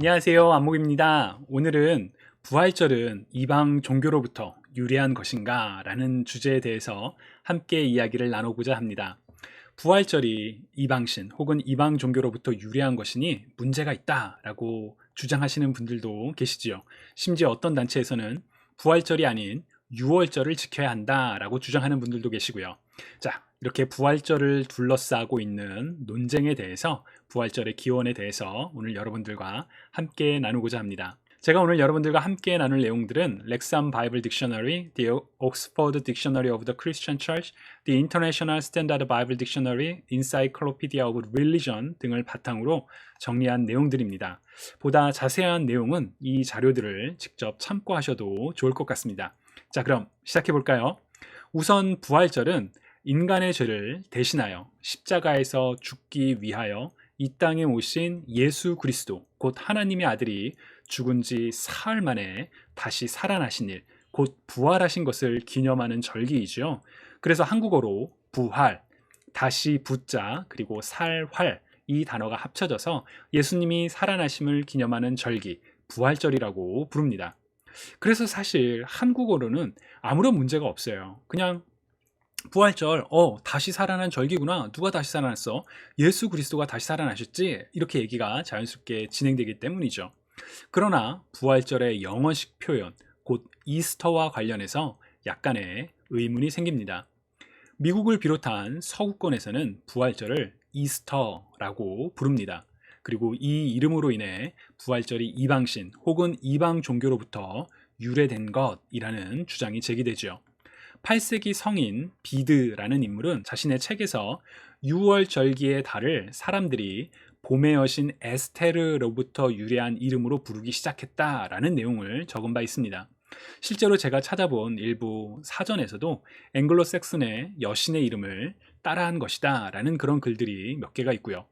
안녕하세요. 안목입니다. 오늘은 부활절은 이방 종교로부터 유래한 것인가? 라는 주제에 대해서 함께 이야기를 나누고자 합니다. 부활절이 이방신 혹은 이방 종교로부터 유래한 것이니 문제가 있다 라고 주장하시는 분들도 계시지요. 심지어 어떤 단체에서는 부활절이 아닌 6월절을 지켜야 한다 라고 주장하는 분들도 계시고요. 자, 이렇게 부활절을 둘러싸고 있는 논쟁에 대해서 부활절의 기원에 대해서 오늘 여러분들과 함께 나누고자 합니다. 제가 오늘 여러분들과 함께 나눌 내용들은 렉삼 바이블 딕셔너리, The Oxford Dictionary of the Christian Church, The International Standard Bible Dictionary, Encyclopedia of Religion 등을 바탕으로 정리한 내용들입니다. 보다 자세한 내용은 이 자료들을 직접 참고하셔도 좋을 것 같습니다. 자, 그럼 시작해 볼까요? 우선 부활절은 인간의 죄를 대신하여 십자가에서 죽기 위하여 이 땅에 오신 예수 그리스도, 곧 하나님의 아들이 죽은 지 사흘 만에 다시 살아나신 일, 곧 부활하신 것을 기념하는 절기이죠. 그래서 한국어로 부활, 다시 부자, 그리고 살활 이 단어가 합쳐져서 예수님이 살아나심을 기념하는 절기, 부활절이라고 부릅니다. 그래서 사실 한국어로는 아무런 문제가 없어요. 그냥 부활절, 어, 다시 살아난 절기구나. 누가 다시 살아났어? 예수 그리스도가 다시 살아나셨지? 이렇게 얘기가 자연스럽게 진행되기 때문이죠. 그러나 부활절의 영어식 표현, 곧 이스터와 관련해서 약간의 의문이 생깁니다. 미국을 비롯한 서구권에서는 부활절을 이스터라고 부릅니다. 그리고 이 이름으로 인해 부활절이 이방신 혹은 이방 종교로부터 유래된 것이라는 주장이 제기되죠. 8세기 성인 비드라는 인물은 자신의 책에서 6월 절기의 달을 사람들이 봄의 여신 에스테르로부터 유래한 이름으로 부르기 시작했다라는 내용을 적은 바 있습니다. 실제로 제가 찾아본 일부 사전에서도 앵글로색슨의 여신의 이름을 따라한 것이다 라는 그런 글들이 몇 개가 있고요.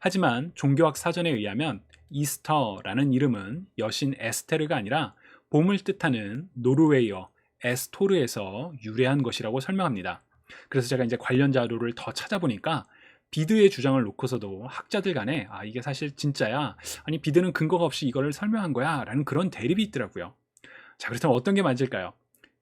하지만 종교학 사전에 의하면 이스터라는 이름은 여신 에스테르가 아니라 봄을 뜻하는 노르웨이어 에스토르에서 유래한 것이라고 설명합니다. 그래서 제가 이제 관련 자료를 더 찾아보니까 비드의 주장을 놓고서도 학자들 간에 아 이게 사실 진짜야? 아니 비드는 근거가 없이 이거를 설명한 거야? 라는 그런 대립이 있더라고요. 자 그렇다면 어떤 게 맞을까요?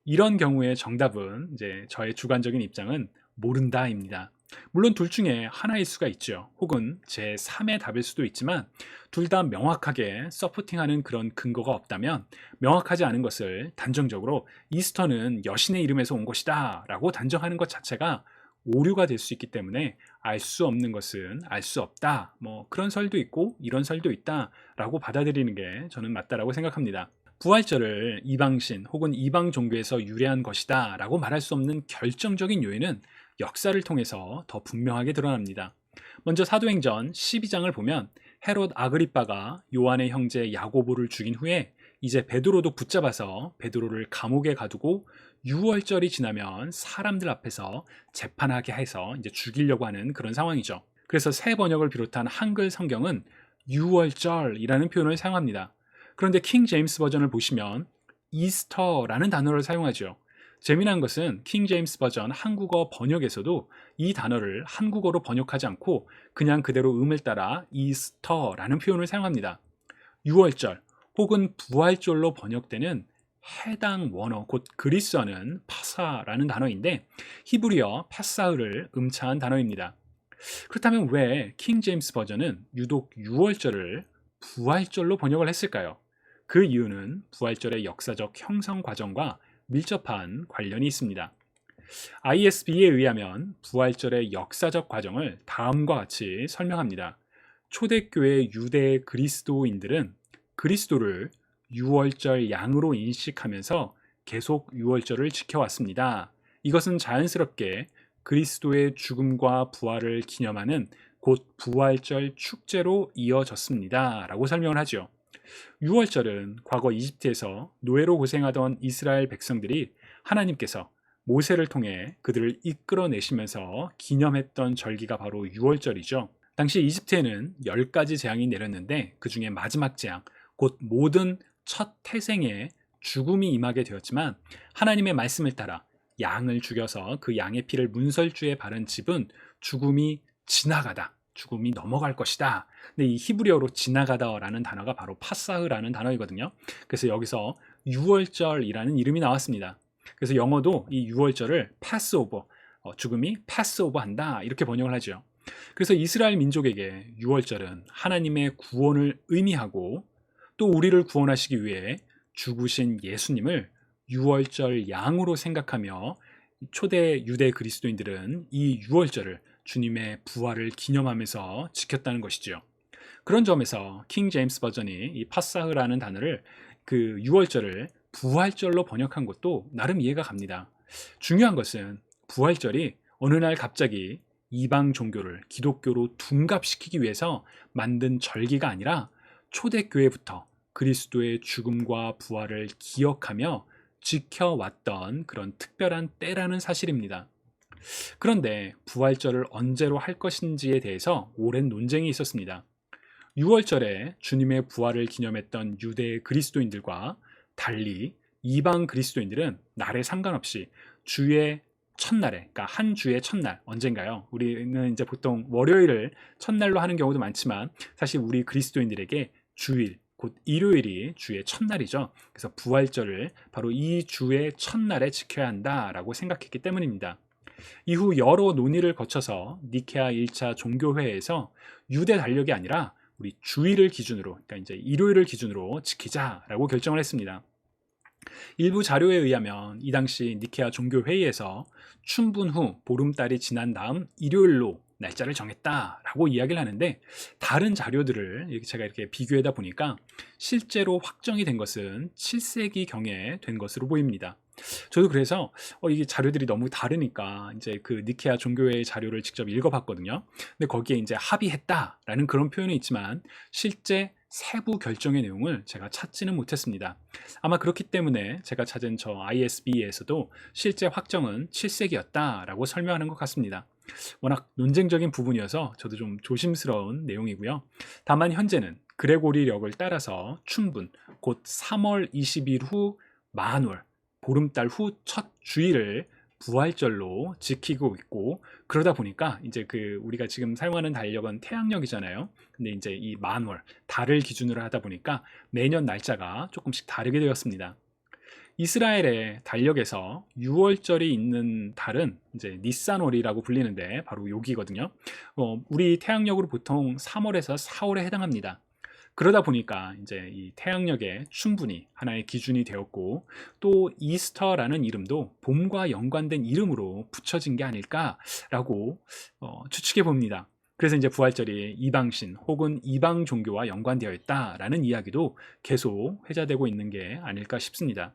이런 경우에 정답은 이제 저의 주관적인 입장은 모른다입니다 물론 둘 중에 하나일 수가 있죠. 혹은 제 3의 답일 수도 있지만 둘 다 명확하게 서포팅하는 그런 근거가 없다면 명확하지 않은 것을 단정적으로 이스터는 여신의 이름에서 온 것이다 라고 단정하는 것 자체가 오류가 될 수 있기 때문에 알 수 없는 것은 알 수 없다. 뭐 그런 설도 있고 이런 설도 있다 라고 받아들이는 게 저는 맞다라고 생각합니다. 부활절을 이방신 혹은 이방 종교에서 유래한 것이다 라고 말할 수 없는 결정적인 요인은 역사를 통해서 더 분명하게 드러납니다. 먼저 사도행전 12장을 보면 헤롯 아그리빠가 요한의 형제 야고보를 죽인 후에 이제 베드로도 붙잡아서 베드로를 감옥에 가두고 6월절이 지나면 사람들 앞에서 재판하게 해서 이제 죽이려고 하는 그런 상황이죠. 그래서 새 번역을 비롯한 한글 성경은 6월절이라는 표현을 사용합니다. 그런데 킹 제임스 버전을 보시면 이스터라는 단어를 사용하죠. 재미난 것은 킹 제임스 버전 한국어 번역에서도 이 단어를 한국어로 번역하지 않고 그냥 그대로 음을 따라 이스터라는 표현을 사용합니다. 6월절 혹은 부활절로 번역되는 해당 원어 곧 그리스어는 파사라는 단어인데 히브리어 파사흐를 음차한 단어입니다. 그렇다면 왜 킹 제임스 버전은 유독 6월절을 부활절로 번역을 했을까요? 그 이유는 부활절의 역사적 형성 과정과 밀접한 관련이 있습니다. ISB에 의하면 부활절의 역사적 과정을 다음과 같이 설명합니다. 초대교회 유대 그리스도인들은 그리스도를 6월절 양으로 인식하면서 계속 6월절을 지켜왔습니다. 이것은 자연스럽게 그리스도의 죽음과 부활을 기념하는 곧 부활절 축제로 이어졌습니다. 라고 설명을 하죠. 6월절은 과거 이집트에서 노예로 고생하던 이스라엘 백성들이 하나님께서 모세를 통해 그들을 이끌어내시면서 기념했던 절기가 바로 6월절이죠. 당시 이집트에는 10가지 재앙이 내렸는데 그 중에 마지막 재앙, 곧 모든 첫 태생에 죽음이 임하게 되었지만 하나님의 말씀을 따라 양을 죽여서 그 양의 피를 문설주에 바른 집은 죽음이 지나가다, 죽음이 넘어갈 것이다 근데 이 히브리어로 지나가다라는 단어가 바로 파사흐라는 단어이거든요. 그래서 여기서 유월절이라는 이름이 나왔습니다. 그래서 영어도 이 유월절을 패스오버, 어, 죽음이 패스오버 한다 이렇게 번역을 하죠. 그래서 이스라엘 민족에게 유월절은 하나님의 구원을 의미하고 또 우리를 구원하시기 위해 죽으신 예수님을 유월절 양으로 생각하며 초대 유대 그리스도인들은 이 유월절을 주님의 부활을 기념하면서 지켰다는 것이지요. 그런 점에서 킹 제임스 버전이 이 파사흐라는 단어를 그 유월절을 부활절로 번역한 것도 나름 이해가 갑니다. 중요한 것은 부활절이 어느 날 갑자기 이방 종교를 기독교로 둔갑시키기 위해서 만든 절기가 아니라 초대교회부터 그리스도의 죽음과 부활을 기억하며 지켜왔던 그런 특별한 때라는 사실입니다. 그런데 부활절을 언제로 할 것인지에 대해서 오랜 논쟁이 있었습니다. 6월절에 주님의 부활을 기념했던 유대 그리스도인들과 달리 이방 그리스도인들은 날에 상관없이 주의 첫날에, 그러니까 한 주의 첫날 언젠가요? 우리는 이제 보통 월요일을 첫날로 하는 경우도 많지만 사실 우리 그리스도인들에게 주일, 곧 일요일이 주의 첫날이죠. 그래서 부활절을 바로 이 주의 첫날에 지켜야 한다라고 생각했기 때문입니다. 이후 여러 논의를 거쳐서 니케아 1차 종교회에서 유대 달력이 아니라 우리 주일을 기준으로, 그러니까 이제 일요일을 기준으로 지키자라고 결정을 했습니다. 일부 자료에 의하면 이 당시 니케아 종교회의에서 춘분 후 보름달이 지난 다음 일요일로 날짜를 정했다라고 이야기를 하는데 다른 자료들을 제가 이렇게 비교하다 보니까 실제로 확정이 된 것은 7세기 경에 된 것으로 보입니다. 저도 그래서 어, 이게 자료들이 너무 다르니까 이제 그 니케아 종교회의 자료를 직접 읽어봤거든요. 근데 거기에 이제 합의했다라는 그런 표현이 있지만 실제 세부 결정의 내용을 제가 찾지는 못했습니다. 아마 그렇기 때문에 제가 찾은 저 ISB에서도 실제 확정은 7세기였다라고 설명하는 것 같습니다. 워낙 논쟁적인 부분이어서 저도 좀 조심스러운 내용이고요. 다만 현재는 그레고리력을 따라서 춘분, 곧 3월 20일 후 만월, 보름달 후 첫 주일을 부활절로 지키고 있고 그러다 보니까 이제 그 우리가 지금 사용하는 달력은 태양력이잖아요. 근데 이제 이 만월 달을 기준으로 하다 보니까 매년 날짜가 조금씩 다르게 되었습니다. 이스라엘의 달력에서 6월절이 있는 달은 이제 니산월이라고 불리는데 바로 여기거든요. 어, 우리 태양력으로 보통 3월에서 4월에 해당합니다. 그러다 보니까 이제 이 태양력에 충분히 하나의 기준이 되었고 또 이스터라는 이름도 봄과 연관된 이름으로 붙여진 게 아닐까라고 어, 추측해 봅니다. 그래서 이제 부활절이 이방신 혹은 이방 종교와 연관되어 있다라는 이야기도 계속 회자되고 있는 게 아닐까 싶습니다.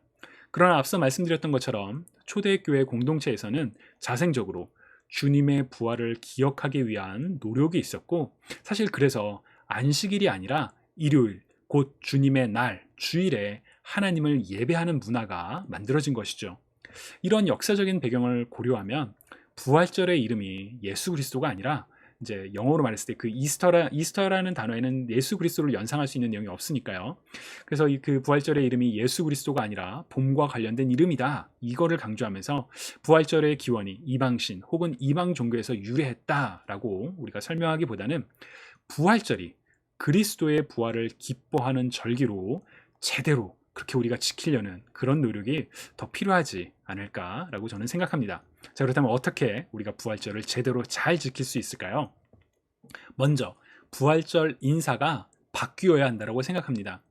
그러나 앞서 말씀드렸던 것처럼 초대교회 공동체에서는 자생적으로 주님의 부활을 기억하기 위한 노력이 있었고 사실 그래서 안식일이 아니라 일요일, 곧 주님의 날, 주일에 하나님을 예배하는 문화가 만들어진 것이죠. 이런 역사적인 배경을 고려하면 부활절의 이름이 예수 그리스도가 아니라 이제 영어로 말했을 때 그 이스터라 이스터라는 단어에는 예수 그리스도를 연상할 수 있는 내용이 없으니까요. 그래서 이 그 부활절의 이름이 예수 그리스도가 아니라 봄과 관련된 이름이다. 이거를 강조하면서 부활절의 기원이 이방신 혹은 이방 종교에서 유래했다라고 우리가 설명하기보다는 부활절이 그리스도의 부활을 기뻐하는 절기로 제대로 그렇게 우리가 지키려는 그런 노력이 더 필요하지 않을까라고 저는 생각합니다. 자, 그렇다면 어떻게 우리가 부활절을 제대로 잘 지킬 수 있을까요? 먼저, 부활절 인사가 바뀌어야 한다고 생각합니다.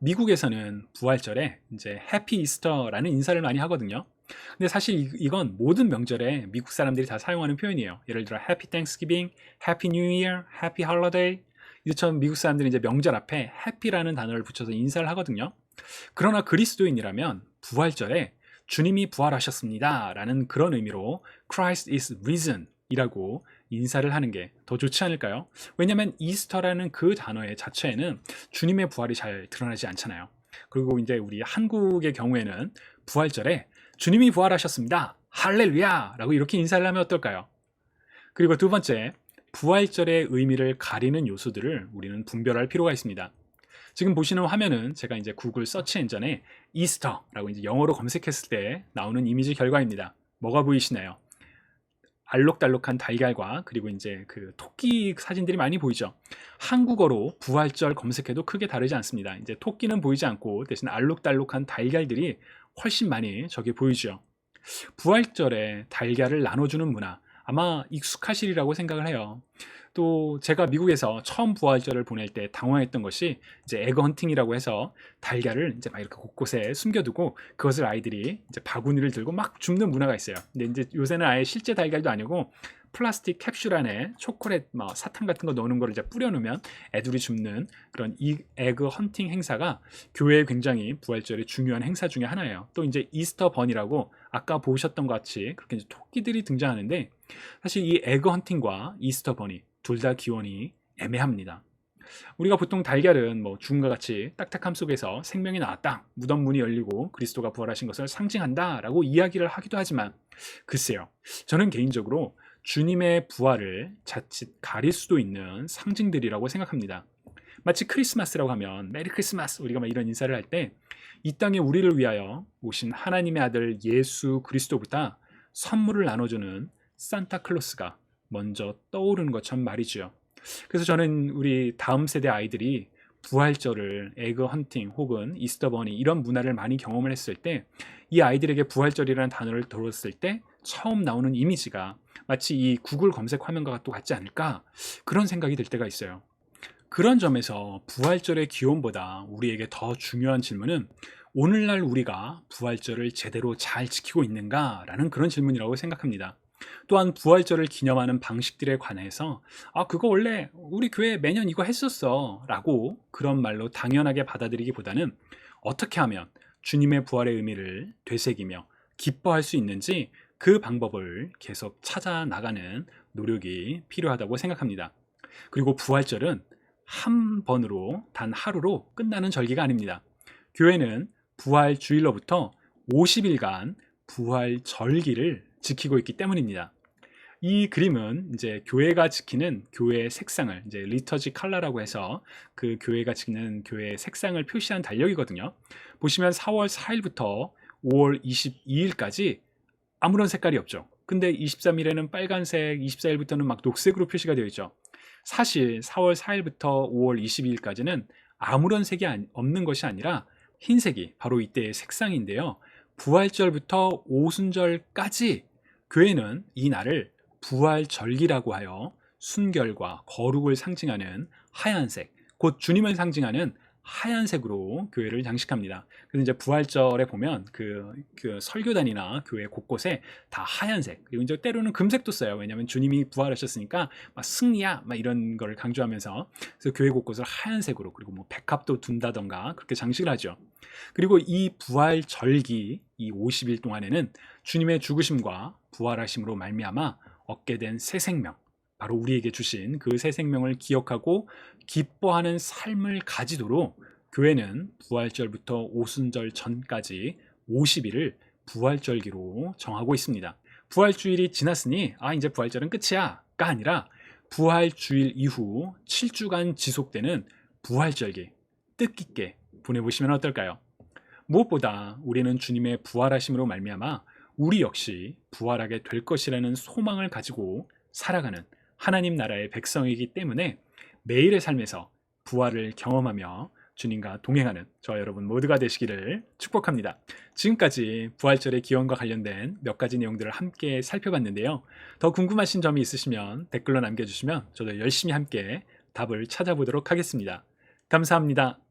미국에서는 부활절에 이제 해피 이스터라는 인사를 많이 하거든요. 근데 사실 이건 모든 명절에 미국 사람들이 다 사용하는 표현이에요. 예를 들어 해피 땡스기빙, 해피 뉴 이어, 해피 홀러데이, 이처럼 미국 사람들이 이제 명절 앞에 해피라는 단어를 붙여서 인사를 하거든요. 그러나 그리스도인이라면 부활절에 주님이 부활하셨습니다. 라는 그런 의미로 Christ is risen 이라고 인사를 하는 게 더 좋지 않을까요? 왜냐하면 이스터라는 그 단어의 자체에는 주님의 부활이 잘 드러나지 않잖아요. 그리고 이제 우리 한국의 경우에는 부활절에 주님이 부활하셨습니다. 할렐루야! 라고 이렇게 인사를 하면 어떨까요? 그리고 두 번째, 부활절의 의미를 가리는 요소들을 우리는 분별할 필요가 있습니다. 지금 보시는 화면은 제가 이제 구글 서치 엔진에 이스터라고 이제 영어로 검색했을 때 나오는 이미지 결과입니다. 뭐가 보이시나요? 알록달록한 달걀과 그리고 이제 그 토끼 사진들이 많이 보이죠. 한국어로 부활절 검색해도 크게 다르지 않습니다. 이제 토끼는 보이지 않고 대신 알록달록한 달걀들이 훨씬 많이 저기 보이죠. 부활절에 달걀을 나눠주는 문화 아마 익숙하시리라고 생각을 해요. 또 제가 미국에서 처음 부활절을 보낼 때 당황했던 것이 이제 에그 헌팅이라고 해서 달걀을 이제 막 이렇게 곳곳에 숨겨두고 그것을 아이들이 이제 바구니를 들고 막 줍는 문화가 있어요. 근데 이제 요새는 아예 실제 달걀도 아니고 플라스틱 캡슐 안에 초콜릿, 뭐 사탕 같은 거 넣는 거를 이제 뿌려놓으면 애들이 줍는 그런 이 에그 헌팅 행사가 교회에 굉장히 부활절의 중요한 행사 중에 하나예요. 또 이제 이스터 번이라고 아까 보셨던 것 같이 그렇게 이제 토끼들이 등장하는데 사실 이 에그 헌팅과 이스터 버니 둘다 기원이 애매합니다. 우리가 보통 달걀은 뭐 죽음과 같이 딱딱함 속에서 생명이 나왔다, 무덤 문이 열리고 그리스도가 부활하신 것을 상징한다라고 이야기를 하기도 하지만 글쎄요, 저는 개인적으로 주님의 부활을 자칫 가릴 수도 있는 상징들이라고 생각합니다. 마치 크리스마스라고 하면 메리 크리스마스 우리가 막 이런 인사를 할 때 이 땅에 우리를 위하여 오신 하나님의 아들 예수 그리스도보다 선물을 나눠주는 산타클로스가 먼저 떠오르는 것처럼 말이죠. 그래서 저는 우리 다음 세대 아이들이 부활절을 에그 헌팅 혹은 이스터 버니 이런 문화를 많이 경험을 했을 때 이 아이들에게 부활절이라는 단어를 들었을 때 처음 나오는 이미지가 마치 이 구글 검색 화면과 또 같지 않을까 그런 생각이 들 때가 있어요. 그런 점에서 부활절의 기원보다 우리에게 더 중요한 질문은 오늘날 우리가 부활절을 제대로 잘 지키고 있는가라는 그런 질문이라고 생각합니다. 또한 부활절을 기념하는 방식들에 관해서 아 그거 원래 우리 교회 매년 이거 했었어 라고 그런 말로 당연하게 받아들이기보다는 어떻게 하면 주님의 부활의 의미를 되새기며 기뻐할 수 있는지 그 방법을 계속 찾아 나가는 노력이 필요하다고 생각합니다. 그리고 부활절은 한 번으로 단 하루로 끝나는 절기가 아닙니다. 교회는 부활 주일로부터 50일간 부활 절기를 지키고 있기 때문입니다. 이 그림은 이제 교회가 지키는 교회의 색상을 이제 리터지 칼라라고 해서 그 교회가 지키는 교회의 색상을 표시한 달력이거든요. 보시면 4월 4일부터 5월 22일까지 아무런 색깔이 없죠. 근데 23일에는 빨간색, 24일부터는 막 녹색으로 표시가 되어 있죠. 사실 4월 4일부터 5월 22일까지는 아무런 색이 없는 것이 아니라 흰색이 바로 이때의 색상인데요. 부활절부터 오순절까지 교회는 이 날을 부활절기라고 하여 순결과 거룩을 상징하는 하얀색, 곧 주님을 상징하는 하얀색으로 교회를 장식합니다. 그래서 이제 부활절에 보면 그, 그 설교단이나 교회 곳곳에 다 하얀색 그리고 이제 때로는 금색도 써요. 왜냐하면 주님이 부활하셨으니까 막 승리야 막 이런 걸 강조하면서 그래서 교회 곳곳을 하얀색으로 그리고 뭐 백합도 둔다던가 그렇게 장식을 하죠. 그리고 이 부활절기 이 50일 동안에는 주님의 죽으심과 부활하심으로 말미암아 얻게 된 새 생명 바로 우리에게 주신 그 새 생명을 기억하고 기뻐하는 삶을 가지도록 교회는 부활절부터 오순절 전까지 50일을 부활절기로 정하고 있습니다. 부활주일이 지났으니 아 이제 부활절은 끝이야가 아니라 부활주일 이후 7주간 지속되는 부활절기 뜻깊게 보내보시면 어떨까요? 무엇보다 우리는 주님의 부활하심으로 말미암아 우리 역시 부활하게 될 것이라는 소망을 가지고 살아가는 하나님 나라의 백성이기 때문에 매일의 삶에서 부활을 경험하며 주님과 동행하는 저 여러분 모두가 되시기를 축복합니다. 지금까지 부활절의 기원과 관련된 몇 가지 내용들을 함께 살펴봤는데요. 더 궁금하신 점이 있으시면 댓글로 남겨주시면 저도 열심히 함께 답을 찾아보도록 하겠습니다. 감사합니다.